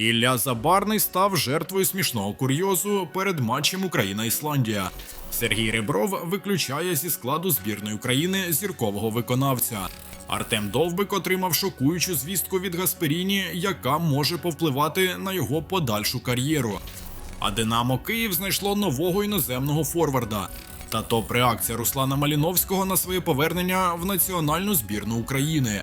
Ілля Забарний став жертвою смішного курйозу перед матчем Україна-Ісландія. Сергій Ребров виключає зі складу збірної України зіркового виконавця. Артем Довбик отримав шокуючу звістку від Гасперіні, яка може повпливати на його подальшу кар'єру. А Динамо Київ знайшло нового іноземного форварда. Та топ-реакція Руслана Маліновського на своє повернення в національну збірну України.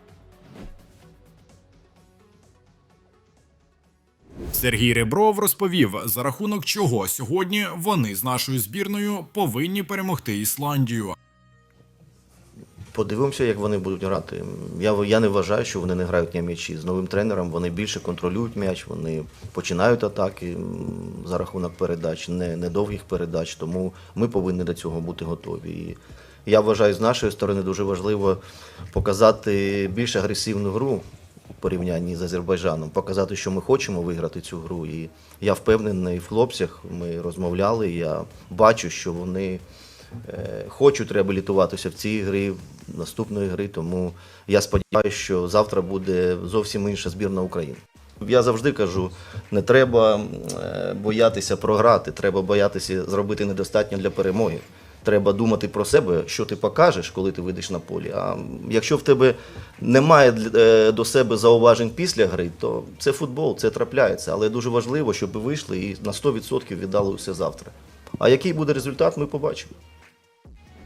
Сергій Ребров розповів, за рахунок чого сьогодні вони з нашою збірною повинні перемогти Ісландію. Подивимося, як вони будуть грати. Я, я не вважаю, що вони не грають на м'ячі. З новим тренером вони більше контролюють м'яч, вони починають атаки за рахунок передач, не, не довгих передач. Тому ми повинні до цього бути готові. І я вважаю, з нашої сторони дуже важливо показати більш агресивну гру порівнянні з Азербайджаном, показати, що ми хочемо виграти цю гру. І я впевнений в хлопцях. Ми розмовляли. Я бачу, що вони е, хочуть реабілітуватися в цій грі, наступної гри. Тому я сподіваюся, що завтра буде зовсім інша збірна України. Я завжди кажу: не треба е, боятися програти, треба боятися зробити недостатньо для перемоги. Треба думати про себе, що ти покажеш, коли ти вийдеш на полі. А якщо в тебе немає е, до себе зауважень після гри, то це футбол, це трапляється. Але дуже важливо, щоб ви вийшли і на 100% віддали усе завтра. А який буде результат, ми побачимо.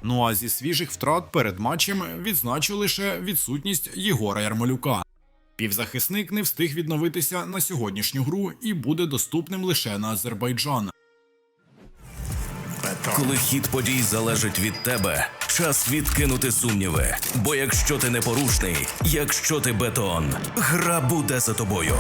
Ну а зі свіжих втрат перед матчем відзначу лише відсутність Єгора Ярмолюка. Півзахисник не встиг відновитися на сьогоднішню гру і буде доступним лише на Азербайджан. Коли хід подій залежить від тебе, час відкинути сумніви. Бо якщо ти непорушний, якщо ти бетон, гра буде за тобою.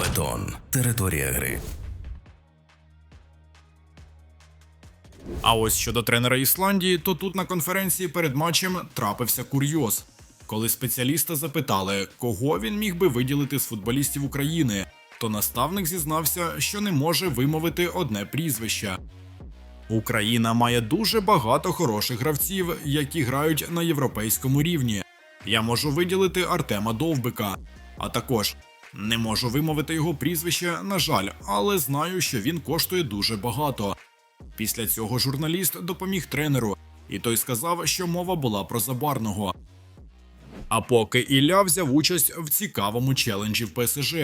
Бетон. Територія гри. А ось щодо тренера Ісландії, то тут на конференції перед матчем трапився курйоз. Коли спеціаліста запитали, кого він міг би виділити з футболістів України, то наставник зізнався, що не може вимовити одне прізвище. Україна має дуже багато хороших гравців, які грають на європейському рівні. Я можу виділити Артема Довбика, а також не можу вимовити його прізвище, на жаль, але знаю, що він коштує дуже багато. Після цього журналіст допоміг тренеру, і той сказав, що мова була про забарного. А поки Ілля взяв участь в цікавому челенджі в ПСЖ.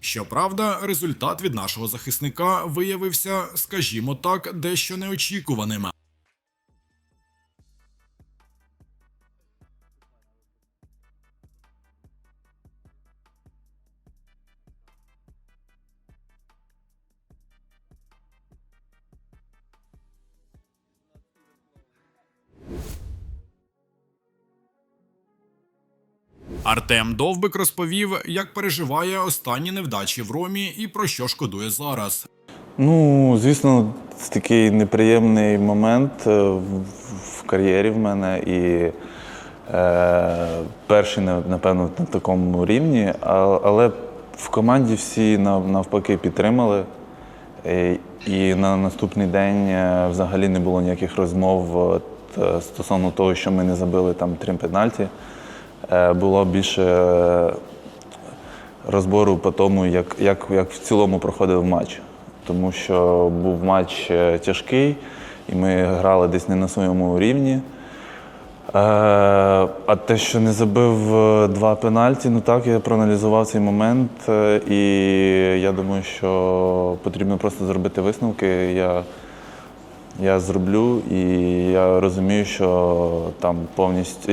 Щоправда, результат від нашого захисника виявився, скажімо так, дещо неочікуваним. Артем Довбик розповів, як переживає останні невдачі в Ромі і про що шкодує зараз. Ну, звісно, це такий неприємний момент е, в, кар'єрі в мене і е, перший, напевно, на такому рівні. Але в команді всі навпаки підтримали. Е, І на наступний день е, взагалі не було ніяких розмов стосовно того, що ми не забили там три пенальті. Е, Було більше е, розбору по тому, як, як, як в цілому проходив матч. Тому що був матч е, тяжкий, і ми грали десь не на своєму рівні. А те, що не забив два пенальті, ну так, я проаналізував цей момент, і я думаю, що потрібно просто зробити висновки. Я, я зроблю, і я розумію, що там повністю.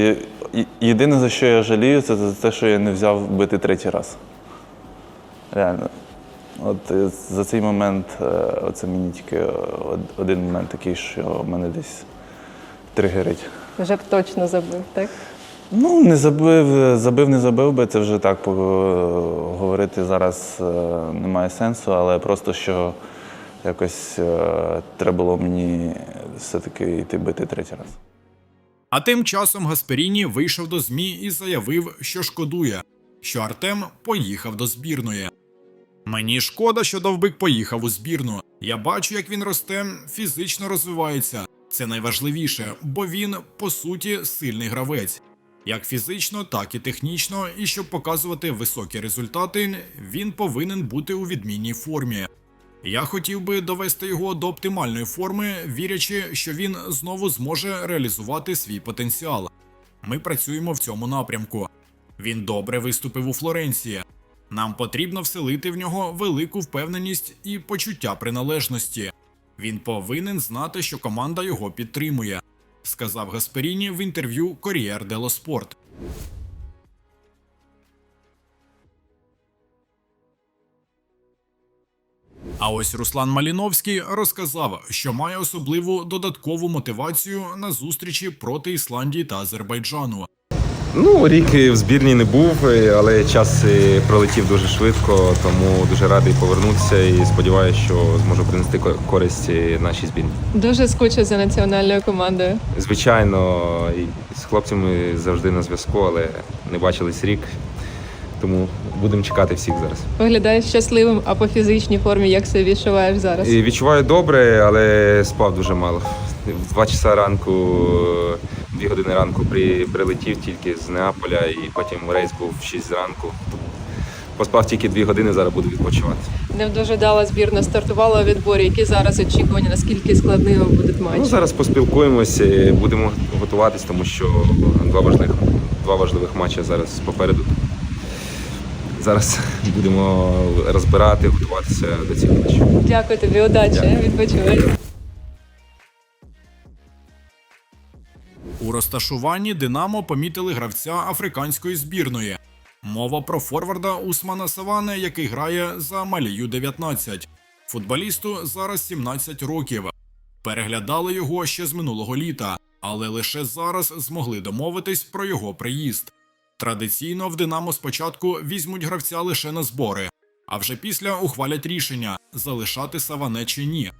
Єдине, за що я жалію, це за те, що я не взяв бити третій раз. Реально. От е, за цей момент, е, оце мені тільки е, один момент такий, що мене десь тригерить. Вже б точно забив, так? Ну, не забив, забив, не забив би. Це вже так говорити зараз е, немає сенсу, але просто що якось е, треба було мені все-таки йти бити третій раз. А тим часом Гасперіні вийшов до ЗМІ і заявив, що шкодує, що Артем поїхав до збірної. Мені шкода, що Довбик поїхав у збірну. Я бачу, як він росте, фізично розвивається. Це найважливіше, бо він, по суті, сильний гравець. Як фізично, так і технічно, і щоб показувати високі результати, він повинен бути у відмінній формі. Я хотів би довести його до оптимальної форми, вірячи, що він знову зможе реалізувати свій потенціал. Ми працюємо в цьому напрямку. Він добре виступив у Флоренції. Нам потрібно вселити в нього велику впевненість і почуття приналежності. Він повинен знати, що команда його підтримує, сказав Гасперіні в інтерв'ю Corriere dello Sport. А ось Руслан Маліновський розказав, що має особливу додаткову мотивацію на зустрічі проти Ісландії та Азербайджану. Ну, рік в збірні не був, але час пролетів дуже швидко, тому дуже радий повернутися і сподіваюся, що зможу принести користь нашій збірні. Дуже скучу за національною командою. Звичайно, з хлопцями завжди на зв'язку, але не бачились рік. Тому будемо чекати всіх зараз. Виглядаєш щасливим, а по фізичній формі як себе відчуваєш зараз? І відчуваю добре, але спав дуже мало. В два часа ранку, дві години ранку при, прилетів тільки з Неаполя, і потім рейс був в 6 зранку. Тому поспав тільки дві години, зараз буду відпочивати. Не дуже дала збірна стартувала у відборі. Які зараз очікування? Наскільки складними будуть матчі? Ну, зараз поспілкуємося, будемо готуватись, тому що два важливих, два важливих матчі зараз попереду. Зараз будемо розбирати, готуватися до цих матчів. Дякую тобі, удачі. Відпочивай. У розташуванні Динамо помітили гравця африканської збірної. Мова про форварда Усмана Саване, який грає за Малію 19. Футболісту зараз 17 років. Переглядали його ще з минулого літа, але лише зараз змогли домовитись про його приїзд. Традиційно в Динамо спочатку візьмуть гравця лише на збори, а вже після ухвалять рішення залишати Саване чи ні.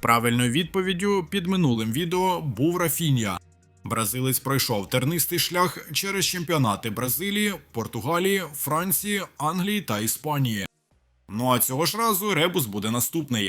Правильною відповіддю під минулим відео був Рафінія. Бразилець пройшов тернистий шлях через чемпіонати Бразилії, Португалії, Франції, Англії та Іспанії. Ну а цього ж разу ребус буде наступний.